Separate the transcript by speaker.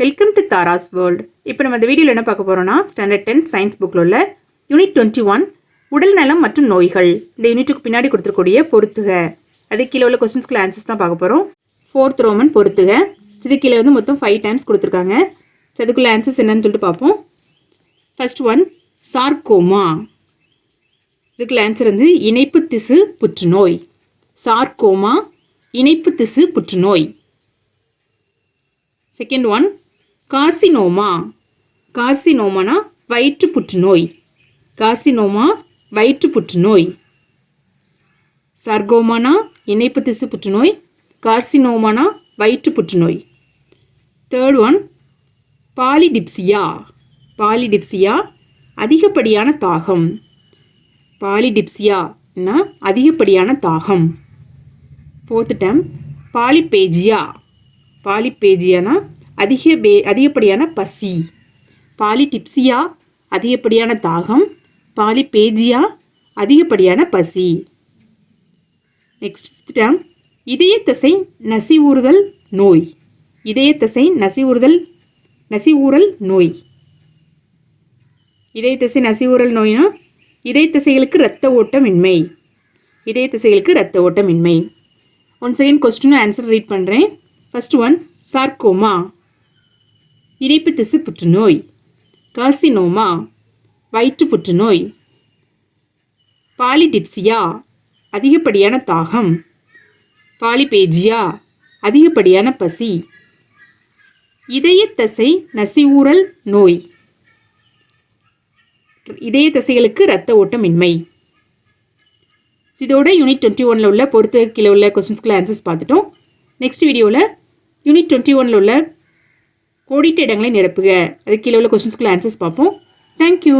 Speaker 1: Welcome to Tara's world இப்போ நம்ம இந்த வீடியோவில் என்ன பார்க்க போகிறோம்னா ஸ்டாண்டர்ட் டென் சயின்ஸ் புக்கில் உள்ள யூனிட் டுவெண்ட்டி ஒன் உடல் நலம் மற்றும் நோய்கள். இந்த யூனிட்டுக்கு பின்னாடி கொடுத்துருக்கூடிய பொறுத்துக அது கீழே உள்ள கொஸ்டின்ஸ்க்குள்ள ஆன்சர்ஸ் தான் பார்க்க போகிறோம் ஃபோர்த் ரோமன் பொறுத்துக இது கீழே வந்து மொத்தம் ஃபைவ் டைம்ஸ் கொடுத்துருக்காங்க. So, அதுக்குள்ள ஆன்சர்ஸ் என்னன்னு சொல்லிட்டு பார்ப்போம். ஃபர்ஸ்ட் ஒன் சார்கோமா இதுக்குள்ள ஆன்சர் வந்து இணைப்பு திசு புற்றுநோய். சார்கோமா இணைப்பு திசு புற்றுநோய். செகண்ட் ஒன் கார்சினோமா கார்சினோமானா வயிற்று புற்றுநோய் கார்சினோமா வயிற்று புற்றுநோய் சர்கோமானா இணைப்பு திசு புற்றுநோய். கார்சினோமானா வயிற்று புற்றுநோய் தேர்ட் ஒன் பாலிடிப்சியா. பாலிடிப்சியா அதிகப்படியான தாகம். பாலிடிப்சியானா அதிகப்படியான தாகம். Fourth time polyphagia. பாலிபேஜியானா அதிக பே அதிகப்படியான பசி. பாலிடிப்சியா அதிகப்படியான தாகம். பாலிபேஜியா அதிகப்படியான பசி. நெக்ஸ்ட் டேம் இதய தசை நசிவுறுதல் நோய். இதய தசை நசிவுறுதல் நசிவூறல் நோய். இதய தசை நசிவுறல் நோய்னா இதய தசைகளுக்கு இரத்த ஓட்டமின்மை. இதய தசைகளுக்கு இரத்த ஓட்டமின்மை. One second question answer read பண்ணுறேன் ஃபர்ஸ்ட் ஒன் சார்கோமா இணைப்பு திசு புற்றுநோய். கார்சினோமா வயிற்று புற்றுநோய். பாலிடிப்சியா அதிகப்படியான தாகம். பாலிபேஜியா அதிகப்படியான பசி. இதய தசை நோய். இதய தசைகளுக்கு இரத்த ஓட்டமின்மை. இதோட யூனிட் டுவெண்ட்டி ஒனில் உள்ள பொறுத்த கீழே உள்ள கொஸ்டின்ஸ்குள்ள ஆன்சர்ஸ் பார்த்துட்டோம். நெக்ஸ்ட் வீடியோவில் யூனிட் டுவெண்ட்டி ஒனில் உள்ள கோடிட்ட இடங்களை நிரப்புக. அது கீழே உள்ள கொஸ்டின்ஸ்குள்ள ஆன்சர்ஸ் பார்ப்போம். தேங்க்யூ